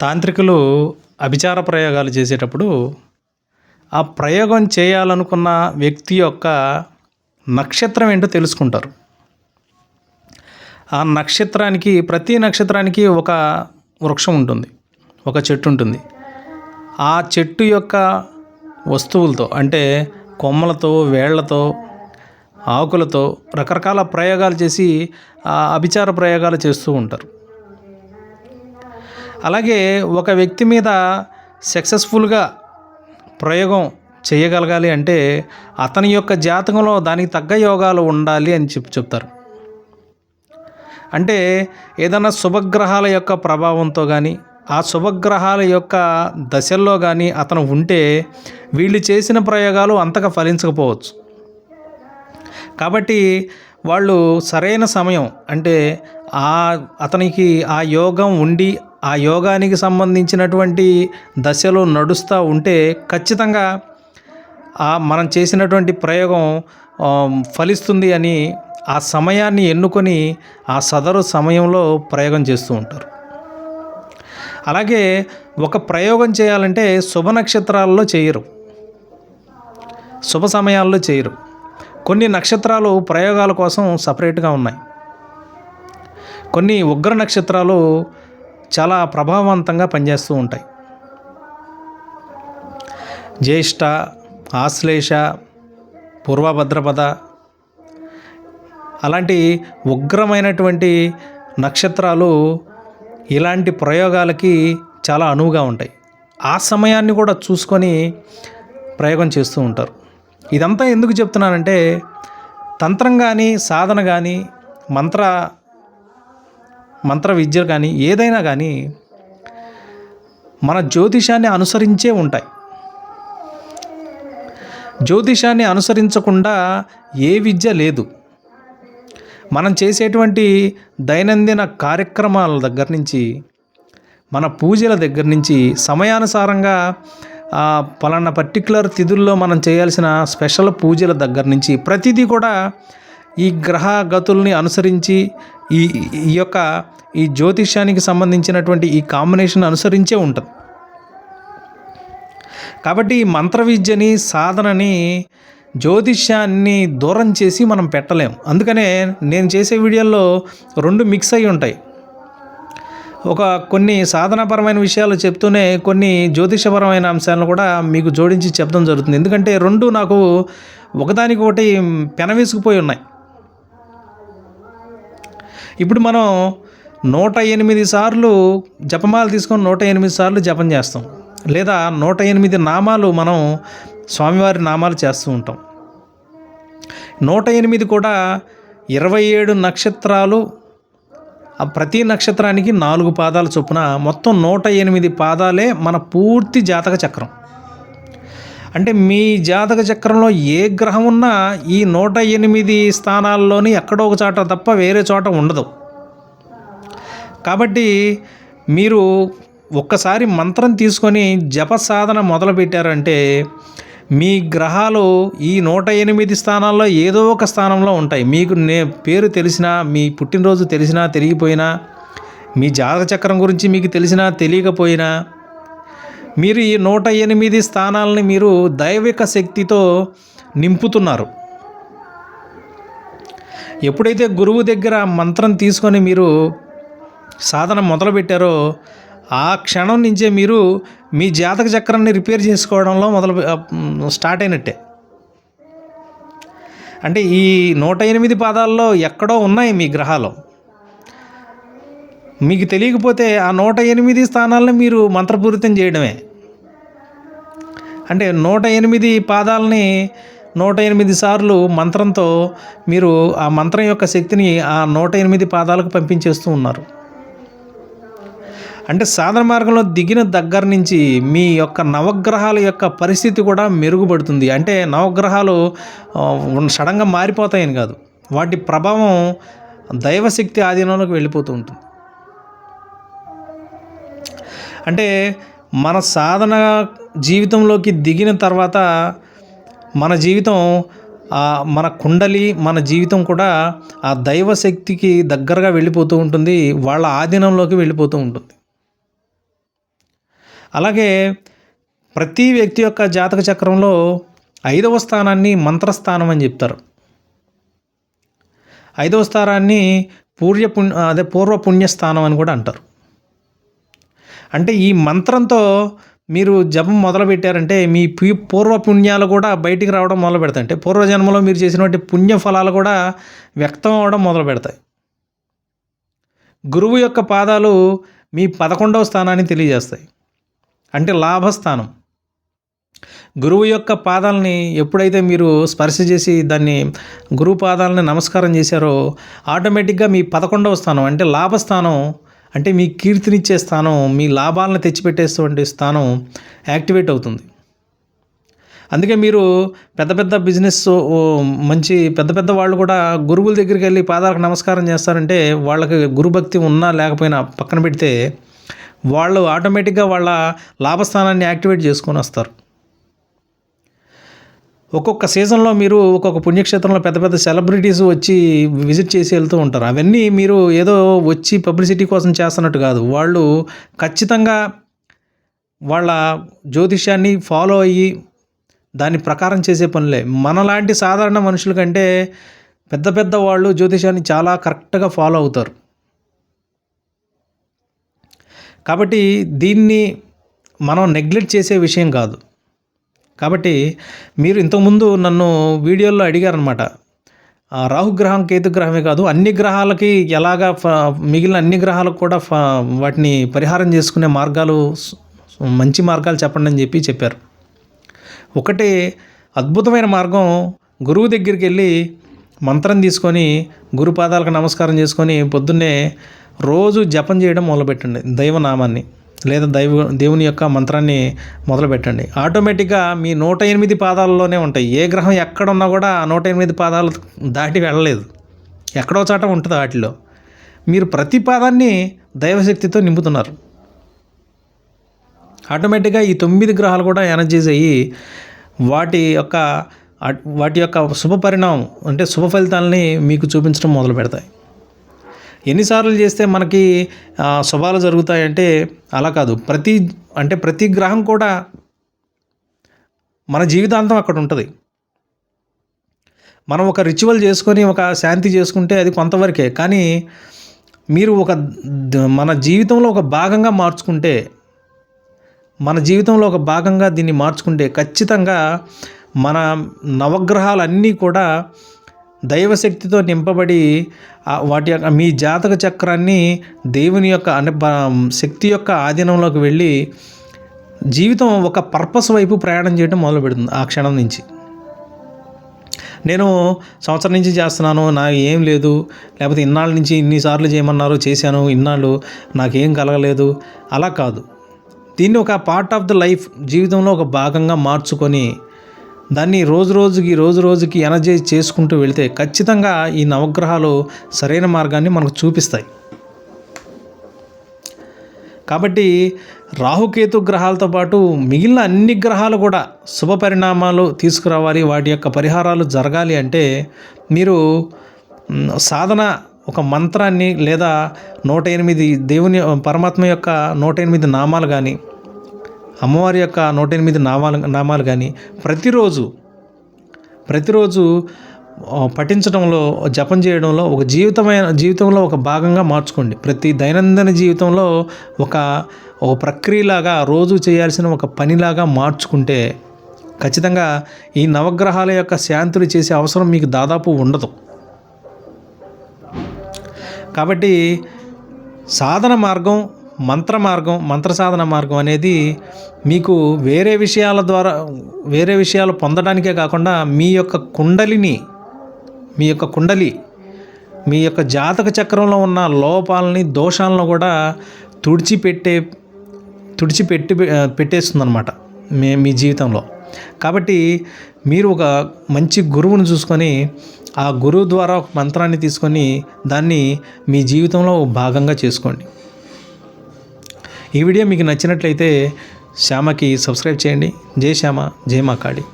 తాంత్రికులు అభిచార ప్రయోగాలు చేసేటప్పుడు ఆ ప్రయోగం చేయాలనుకున్న వ్యక్తి యొక్క నక్షత్రం ఏంటో తెలుసుకుంటారు. ఆ నక్షత్రానికి ప్రతి నక్షత్రానికి ఒక వృక్షం ఉంటుంది ఒక చెట్టు ఉంటుంది. ఆ చెట్టు యొక్క వస్తువులతో అంటే కొమ్మలతో వేళ్ళతో ఆకులతో రకరకాల ప్రయోగాలు చేసి ఆ అభిచార ప్రయోగాలు చేస్తూ ఉంటారు. అలాగే ఒక వ్యక్తి మీద సక్సెస్ఫుల్గా ప్రయోగం చేయగలగాలి అంటే అతని యొక్క జాతకంలో దానికి తగ్గ యోగాలు ఉండాలి అని చెప్పి చెప్తారు. అంటే ఏదైనా శుభగ్రహాల యొక్క ప్రభావంతో కానీ ఆ శుభగ్రహాల యొక్క దశల్లో కానీ అతను ఉంటే వీళ్ళు చేసిన ప్రయోగాలు అంతగా ఫలించకపోవచ్చు. కాబట్టి వాళ్ళు సరైన సమయం అంటే ఆ అతనికి ఆ యోగం ఉండి ఆ యోగానికి సంబంధించినటువంటి దశలో నడుస్తూ ఉంటే ఖచ్చితంగా ఆ మనం చేసినటువంటి ప్రయోగం ఫలిస్తుంది అని ఆ సమయాన్ని ఎన్నుకొని ఆ సదరు సమయంలో ప్రయోగం చేస్తూ ఉంటారు. అలాగే ఒక ప్రయోగం చేయాలంటే శుభ నక్షత్రాల్లో చేయరు. శుభ సమయాల్లో చేయరు. కొన్ని నక్షత్రాలు ప్రయోగాల కోసం సపరేట్గా ఉన్నాయి. కొన్ని ఉగ్ర నక్షత్రాలు చాలా ప్రభావవంతంగా పనిచేస్తూ ఉంటాయి. జ్యేష్ఠ ఆశ్లేష పూర్వభద్రపద అలాంటి ఉగ్రమైనటువంటి నక్షత్రాలు ఇలాంటి ప్రయోగాలకి చాలా అనువుగా ఉంటాయి. ఆ సమయాన్ని కూడా చూసుకొని ప్రయోగం చేస్తూ ఉంటారు. ఇదంతా ఎందుకు చెప్తున్నానంటే తంత్రం కానీ సాధన కానీ మంత్ర మంత్ర విద్య కానీ ఏదైనా కానీ మన జ్యోతిషాన్ని అనుసరించే ఉంటాయి. జ్యోతిషాన్ని అనుసరించకుండా ఏ విద్య లేదు. మనం చేసేటువంటి దైనందిన కార్యక్రమాల దగ్గర నుంచి మన పూజల దగ్గర నుంచి సమయానుసారంగా పలానా పర్టికులర్ తిథుల్లో మనం చేయాల్సిన స్పెషల్ పూజల దగ్గర నుంచి ప్రతిదీ కూడా ఈ గ్రహ గతుల్ని అనుసరించి ఈ ఈ యొక్క ఈ జ్యోతిష్యానికి సంబంధించినటువంటి ఈ కాంబినేషన్ అనుసరించే ఉంటుంది. కాబట్టి ఈ మంత్ర విద్యని సాధనని జ్యోతిష్యాన్ని దూరం చేసి మనం పెట్టలేము. అందుకనే నేను చేసే వీడియోల్లో రెండు మిక్స్ అయి ఉంటాయి. ఒక కొన్ని సాధనాపరమైన విషయాలు చెప్తూనే కొన్ని జ్యోతిషపరమైన అంశాలను కూడా మీకు జోడించి చెప్పడం జరుగుతుంది. ఎందుకంటే రెండు నాకు ఒకదానికొకటి పెనవేసుకుపోయి ఉన్నాయి. ఇప్పుడు మనం నూట ఎనిమిది సార్లు జపమాల తీసుకొని నూట ఎనిమిది సార్లు జపం చేస్తాం. లేదా నూట ఎనిమిది నామాలు మనం స్వామివారి నామాలు చేస్తూ ఉంటాం. నూట ఎనిమిది కూడా ఇరవై ఏడు నక్షత్రాలు ప్రతి నక్షత్రానికి నాలుగు పాదాల చొప్పున మొత్తం నూట ఎనిమిది పాదాలే మన పూర్తి జాతక చక్రం. అంటే మీ జాతక చక్రంలో ఏ గ్రహం ఉన్నా ఈ నూట ఎనిమిది స్థానాల్లోని ఎక్కడో ఒక చోట తప్ప వేరే చోట ఉండదు. కాబట్టి మీరు ఒక్కసారి మంత్రం తీసుకొని జప సాధన మొదలుపెట్టారంటే మీ గ్రహాలు ఈ నూట ఎనిమిది స్థానాల్లో ఏదో ఒక స్థానంలో ఉంటాయి. మీకు నే పేరు తెలిసినా మీ పుట్టినరోజు తెలిసినా తెలియపోయినా మీ జాతక చక్రం గురించి మీకు తెలిసినా తెలియకపోయినా మీరు ఈ నూట ఎనిమిది స్థానాలని మీరు దైవిక శక్తితో నింపుతున్నారు. ఎప్పుడైతే గురువు దగ్గర మంత్రం తీసుకొని మీరు సాధన మొదలుపెట్టారో ఆ క్షణం నుంచే మీరు మీ జాతక చక్రాన్ని రిపేర్ చేసుకోవడంలో మొదలు స్టార్ట్ అయినట్టే. అంటే ఈ నూట ఎనిమిది పాదాల్లో ఎక్కడో ఉన్నాయి మీ గ్రహాలు. మీకు తెలియకపోతే ఆ నూట ఎనిమిది స్థానాలను మీరు మంత్రపూరితం చేయడమే. అంటే నూట ఎనిమిది పాదాలని నూట ఎనిమిది సార్లు మంత్రంతో మీరు ఆ మంత్రం యొక్క శక్తిని ఆ నూట ఎనిమిది పాదాలకు పంపించేస్తూ ఉన్నారు. అంటే సాధన మార్గంలో దిగిన దగ్గర నుంచి మీ యొక్క నవగ్రహాల యొక్క పరిస్థితి కూడా మెరుగుపడుతుంది. అంటే నవగ్రహాలు సడన్గా మారిపోతాయని కాదు. వాటి ప్రభావం దైవశక్తి ఆధీనంలోకి వెళ్ళిపోతూ ఉంటుంది. అంటే మన సాధన జీవితంలోకి దిగిన తర్వాత మన జీవితం మన కుండలి మన జీవితం కూడా ఆ దైవశక్తికి దగ్గరగా వెళ్ళిపోతూ ఉంటుంది వాళ్ళ ఆధీనంలోకి వెళ్ళిపోతూ ఉంటుంది. అలాగే ప్రతి వ్యక్తి యొక్క జాతక చక్రంలో ఐదవ స్థానాన్ని మంత్రస్థానం అని చెప్తారు. ఐదవ స్థానాన్ని పూర్య పుణ్య అదే పూర్వ పుణ్యస్థానం అని కూడా అంటారు. అంటే ఈ మంత్రంతో మీరు జపం మొదలు పెట్టారంటే మీ పూర్వ పుణ్యాలు కూడా బయటికి రావడం మొదలు పెడతాయి. అంటే పూర్వజన్మలో మీరు చేసినటువంటి పుణ్య ఫలాలు కూడా వ్యక్తం అవడం మొదలు పెడతాయి. గురువు యొక్క పాదాలు మీ పదకొండవ స్థానాన్ని తెలియజేస్తాయి. అంటే లాభస్థానం. గురువు యొక్క పాదాలని ఎప్పుడైతే మీరు స్పర్శ చేసి దాన్ని గురువు పాదాలని నమస్కారం చేశారో ఆటోమేటిక్గా మీ పదకొండవ స్థానం అంటే లాభస్థానం అంటే మీ కీర్తినిచ్చే స్థానం మీ లాభాలను తెచ్చిపెట్టేటువంటి స్థానం యాక్టివేట్ అవుతుంది. అందుకే మీరు పెద్ద పెద్ద బిజినెస్ మంచి పెద్ద పెద్ద వాళ్ళు కూడా గురువుల దగ్గరికి వెళ్ళి పాదాలకు నమస్కారం చేస్తారంటే వాళ్ళకి గురుభక్తి ఉన్నా లేకపోయినా పక్కన పెడితే వాళ్ళు ఆటోమేటిక్గా వాళ్ళ లాభస్థానాన్ని యాక్టివేట్ చేసుకొని వస్తారు. ఒక్కొక్క సీజన్లో మీరు ఒక్కొక్క పుణ్యక్షేత్రంలో పెద్ద పెద్ద సెలబ్రిటీస్ వచ్చి విజిట్ చేసి వెళ్తూ ఉంటారు. అవన్నీ మీరు ఏదో వచ్చి పబ్లిసిటీ కోసం చేస్తున్నట్టు కాదు. వాళ్ళు ఖచ్చితంగా వాళ్ళ జ్యోతిష్యాన్ని ఫాలో అయ్యి దాని ప్రకారం చేసే పనులే. మనలాంటి సాధారణ మనుషుల కంటే పెద్ద పెద్ద వాళ్ళు జ్యోతిష్యాన్ని చాలా కరెక్ట్గా ఫాలో అవుతారు. కాబట్టి దీన్ని మనం నెగ్లెక్ట్ చేసే విషయం కాదు. కాబట్టి మీరు ఇంతకుముందు నన్ను వీడియోల్లో అడిగారనమాట రాహుగ్రహం కేతుగ్రహమే కాదు అన్ని గ్రహాలకి ఎలాగా ఫ- మిగిలిన అన్ని గ్రహాలకు కూడా వాటిని పరిహారం చేసుకునే మార్గాలు మంచి మార్గాలు చెప్పండి అని చెప్పి చెప్పారు. ఒకటి అద్భుతమైన మార్గం గురువు దగ్గరికి వెళ్ళి మంత్రం తీసుకొని గురు పాదాలకు నమస్కారం చేసుకొని పొద్దున్నే రోజు జపం చేయడం మొదలుపెట్టండి దైవనామాన్ని. లేదా దైవ దేవుని యొక్క మంత్రాన్ని మొదలుపెట్టండి. ఆటోమేటిక్గా మీ నూట ఎనిమిది పాదాలలోనే ఉంటాయి. ఏ గ్రహం ఎక్కడున్నా కూడా ఆ నూట ఎనిమిది పాదాలు దాటి వెళ్ళలేదు. ఎక్కడో చాట ఉంటుంది వాటిలో. మీరు ప్రతి పాదాన్ని దైవశక్తితో నింపుతున్నారు. ఆటోమేటిక్గా ఈ తొమ్మిది గ్రహాలు కూడా ఎనర్జీస్ అయ్యి వాటి యొక్క వాటి యొక్క శుభ పరిణామం అంటే శుభ ఫలితాలని మీకు చూపించడం మొదలు పెడతాయి ఎన్నిసార్లు చేస్తే మనకి శుభాలు జరుగుతాయంటే అలా కాదు. ప్రతి అంటే ప్రతి గ్రహం కూడా మన జీవితాంతం అక్కడ ఉంటుంది. మనం ఒక రిచువల్ చేసుకొని ఒక శాంతి చేసుకుంటే అది కొంతవరకే. కానీ మీరు ఒక మన జీవితంలో ఒక భాగంగా మార్చుకుంటే మన జీవితంలో ఒక భాగంగా దీన్ని మార్చుకుంటే ఖచ్చితంగా మన నవగ్రహాలన్నీ కూడా దైవశక్తితో నింపబడి వాటి యొక్క మీ జాతక చక్రాన్ని దేవుని యొక్క అంటే శక్తి యొక్క ఆధీనంలోకి వెళ్ళి జీవితం ఒక పర్పస్ వైపు ప్రయాణం చేయడం మొదలు పెడుతుంది ఆ క్షణం నుంచి. నేను సంవత్సరం నుంచి చేస్తున్నాను నాకు ఏం లేదు. లేకపోతే ఇన్నాళ్ళ నుంచి ఇన్నిసార్లు చేయమన్నారు చేశాను ఇన్నాళ్ళు నాకేం కలగలేదు. అలా కాదు. దీన్ని ఒక పార్ట్ ఆఫ్ ద లైఫ్ జీవితంలో ఒక భాగంగా మార్చుకొని దాన్ని రోజు రోజుకి రోజు రోజుకి ఎనర్జైజ్ చేసుకుంటూ వెళితే ఖచ్చితంగా ఈ నవగ్రహాలు సరైన మార్గాన్ని మనకు చూపిస్తాయి. కాబట్టి రాహుకేతు గ్రహాలతో పాటు మిగిలిన అన్ని గ్రహాలు కూడా శుభ పరిణామాలు తీసుకురావాలి వాటి యొక్క పరిహారాలు జరగాలి అంటే మీరు సాధన ఒక మంత్రాన్ని లేదా నూట ఎనిమిది దేవుని పరమాత్మ యొక్క నూట ఎనిమిది నామాలు కానీ అమ్మవారి యొక్క నూట ఎనిమిది నామాలు నామాలు కానీ ప్రతిరోజు ప్రతిరోజు పఠించడంలో జపం చేయడంలో ఒక జీవితమైన జీవితంలో ఒక భాగంగా మార్చుకోండి. ప్రతి దైనందిన జీవితంలో ఒక ఒక ప్రక్రియలాగా రోజు చేయాల్సిన ఒక పనిలాగా మార్చుకుంటే ఖచ్చితంగా ఈ నవగ్రహాల యొక్క శాంతులు చేసే అవసరం మీకు దాదాపు ఉండదు. కాబట్టి సాధన మార్గం మంత్ర మార్గం మంత్ర సాధన మార్గం అనేది మీకు వేరే విషయాల ద్వారా వేరే విషయాలు పొందడానికే కాకుండా మీ యొక్క కుండలిని మీ యొక్క కుండలి మీ యొక్క జాతక చక్రంలో ఉన్న లోపాలని దోషాలను కూడా తుడిచిపెట్టే తుడిచిపెట్టి పెట్టేస్తుందన్నమాట మీ మీ జీవితంలో. కాబట్టి మీరు ఒక మంచి గురువును చూసుకొని ఆ గురువు ద్వారా ఒక మంత్రాన్ని తీసుకొని దాన్ని మీ జీవితంలో భాగంగా చేసుకోండి. ఈ వీడియో మీకు నచ్చినట్లయితే శ్యామకి సబ్స్క్రైబ్ చేయండి. జై శ్యామ జై మా కాళీ